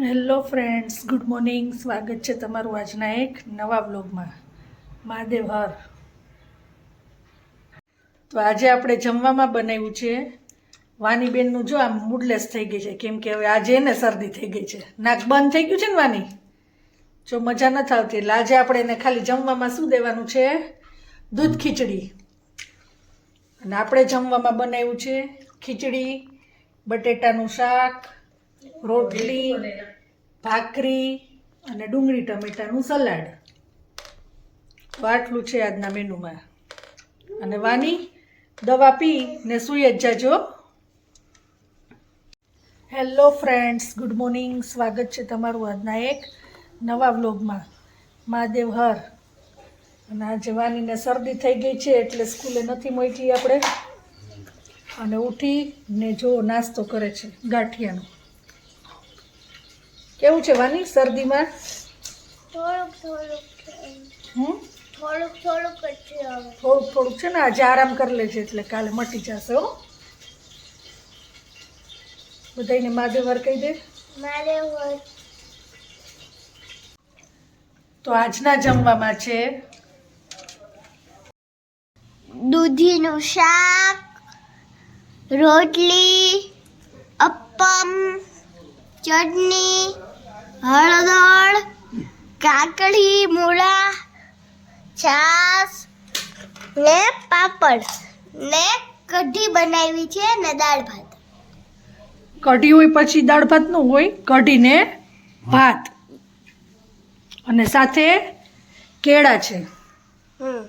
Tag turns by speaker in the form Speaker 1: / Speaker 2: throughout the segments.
Speaker 1: Hello friends, good morning. સ્વાગત છે તમારું આજના એક નવા બ્લોગમાં મહાદેવ હર. તો આજે આપણે જમવામાં બનાવ્યું છે વાની બેનનું જો આમ મૂડલેસ થઈ ગઈ છે, કેમ કે હવે આજે એને શરદી થઈ ગઈ છે. નાક બંધ થઈ ગયું છે ને વાની? જો મજા નથી આવતી, એટલે આજે આપણે એને ખાલી જમવામાં શું દેવાનું છે? દૂધ ખીચડી. અને આપણે જમવામાં બનાવ્યું છે ખીચડી, બટેટાનું શાક રોટલી, ભાખરી અને ડુંગળી ટમેટાનું સલાડ. તો આટલું છે આજના મેનુમાં. અને વાની, દવા પી ને સૂઈ જ જાજો. હેલો ફ્રેન્ડ્સ ગુડ મોર્નિંગ સ્વાગત છે તમારું આજના એક નવા વ્લોગમાં. મહાદેવ હર. અને આજે વાનીને શરદી થઈ ગઈ છે એટલે સ્કૂલે નથી મોકલી આપણે. અને ઉઠી ને જો નાસ્તો કરે છે ગાંઠિયાનો. કેવું છે વાની શરદીમાં?
Speaker 2: થોડુંક થોડુંક થોડુંક થોડુંક જ છે
Speaker 1: થોડુંક થોડુંક છે ને આજે આરામ કરી લેજે એટલે કાલે મટી જશે હો. બધાને મહાદેવર કહી દે. તો આજના જમવામાં છે?
Speaker 2: દૂધીનું શાક રોટલી અપ્પમ ચટણી હળદર કાકડી મૂળા છાસ ને પાપડ ને કઢી બનાવી છે ને દાળ ભાત.
Speaker 1: કઢી હોય પછી દાળ ભાતનું હોય કઢીને ભાત. અને સાથે કેળા છે.
Speaker 2: હમ.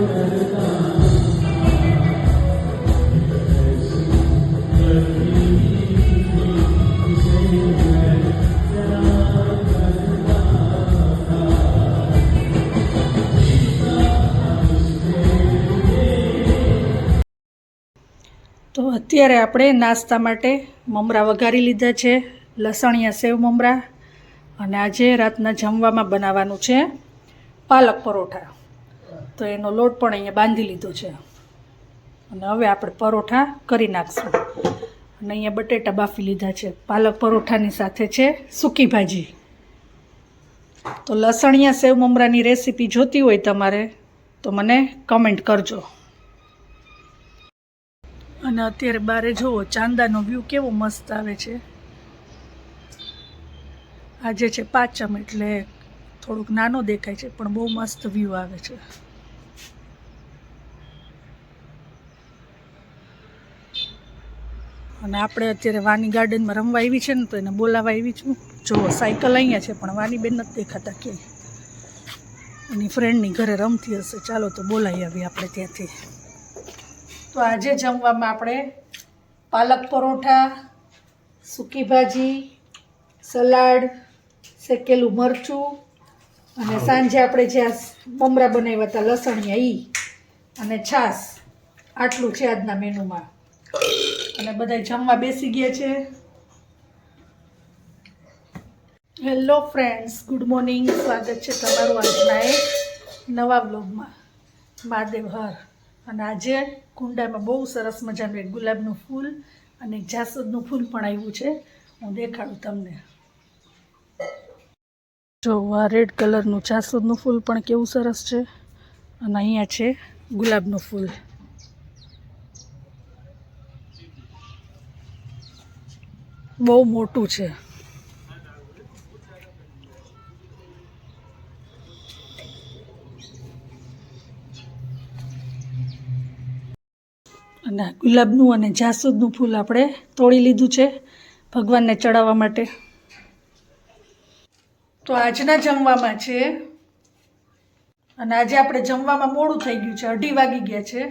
Speaker 1: તો અત્યારે આપણે નાસ્તા માટે મમરા વઘારી લીધા છે, લસણિયા સેવ મમરા, અને આજે રાતના જમવામાં બનાવવાનું છે પાલક પરોઠા. તો એનો લોટ પણ અહીંયા બાંધી લીધો છે. અને હવે આપણે પરોઠા કરી નાખશું. અને અહીંયા બટેટા બાફી લીધા છે. પાલક પરોઠાની સાથે છે સૂકી ભાજી. તો લસણિયા સેવ મમરાની રેસીપી જોતી હોય તમારે તો મને કમેન્ટ કરજો. અને અત્યારે બારે જુઓ, ચાંદાનો વ્યૂ કેવો મસ્ત આવે છે. આજે છે પાંચમ એટલે થોડુંક નાનો દેખાય છે, પણ બહુ મસ્ત વ્યૂ આવે છે. અને આપણે અત્યારે વાની ગાર્ડનમાં રમવા આવી છે ને તો એને બોલાવા આવી છું. જો સાયકલ અહીંયા છે, પણ વાની બેન નથી દેખાતા કે એની ફ્રેન્ડની ઘરે રમતી હશે. ચાલો તો બોલાવી આવીએ આપણે ત્યાંથી. તો આજે જમવામાં આપણે પાલક પરોઠા, સૂકી ભાજી, સલાડ, શેકેલું મરચું અને સાંજે આપણે જ્યાં મમરા બનાવ્યા હતા લસણિયા ઈ અને છાશ. આટલું છે આજના મેનુમાં અને બધા જમવા બેસી ગયા છે. હેલો ફ્રેન્ડ્સ ગુડ મોર્નિંગ સ્વાગત છે તમારું આજના એક નવા બ્લોગમાં મહાદેવ હર. અને આજે કુંડામાં બહુ સરસ મજાનું એક ગુલાબનું ફૂલ અને એક જાસૂદનું ફૂલ પણ આવ્યું છે. હું દેખાડું તમને. જો, આ રેડ કલરનું જાસૂદનું ફૂલ પણ કેવું સરસ છે. અને અહીંયા છે ગુલાબનું ફૂલ. બહુ મોટું છે. અને ગુલાબનું અને જાસૂદનું ફૂલ આપણે તોડી લીધું છે ભગવાનને ચડાવવા માટે. તો આજના જમવામાં છે. અને આજે આપણે જમવામાં મોડું થઈ ગયું છે, અઢી વાગી ગયા છે.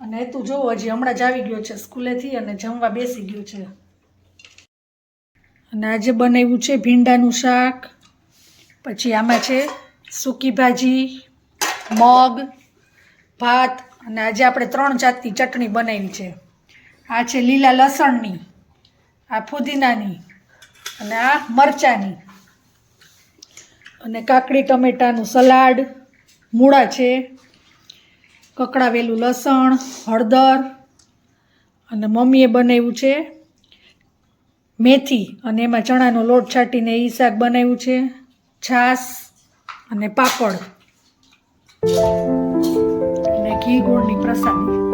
Speaker 1: અને તું જોવો, હજી હમણાં જ આવી ગયો છે સ્કૂલેથી અને જમવા બેસી ગયો છે. અને આજે બનાવ્યું છે ભીંડાનું શાક, પછી આમાં છે સૂકી ભાજી, મગ, ભાત અને આજે આપણે ત્રણ જાતની ચટણી બનાવી છે. આ છે લીલા લસણની, આ ફુદીનાની અને આ મરચાની. અને કાકડી ટમેટાનું સલાડ, મૂળા છે, કકડાવેલું લસણ, હળદર અને મમ્મીએ બનાવ્યું છે મેથી અને એમાં ચણાનો લોટ છાંટીને એ શાક બનાવ્યું છે. છાશ અને પાપડ. અને ઘી ગોળની પ્રસાદી.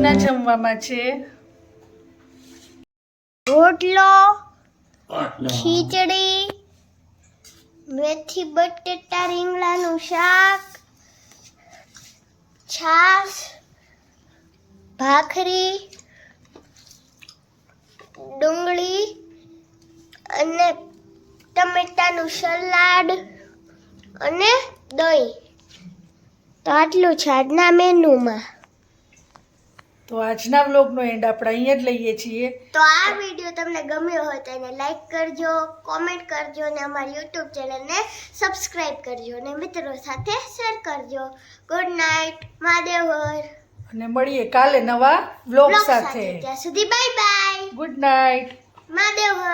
Speaker 1: આજના જમવામાં છે?
Speaker 2: રોટલો ખીચડી મેથી બટેટા રીંગણાનું શાક છાશ ભાખરી ડુંગળી અને ટમેટાનું સલાડ અને દહીં. તો આટલું છે આજના મેનુમાં.
Speaker 1: તો આજના વ્લોગનો એન્ડ આપણે અહીંયા જ લઈએ છીએ.
Speaker 2: તો આ વીડિયો તમને ગમ્યો હોય તો એને લાઈક કરજો કોમેન્ટ કરજો અને અમારી યુટ્યુબ ચેનલને સબસ્ક્રાઇબ કરજો અને મિત્રો સાથે શેર કરજો. ગુડ નાઇટ મહાદેવ
Speaker 1: અને મળીએ કાલે નવા વ્લોગ સાથે.
Speaker 2: ત્યાં સુધી bye bye
Speaker 1: good night
Speaker 2: Mahadev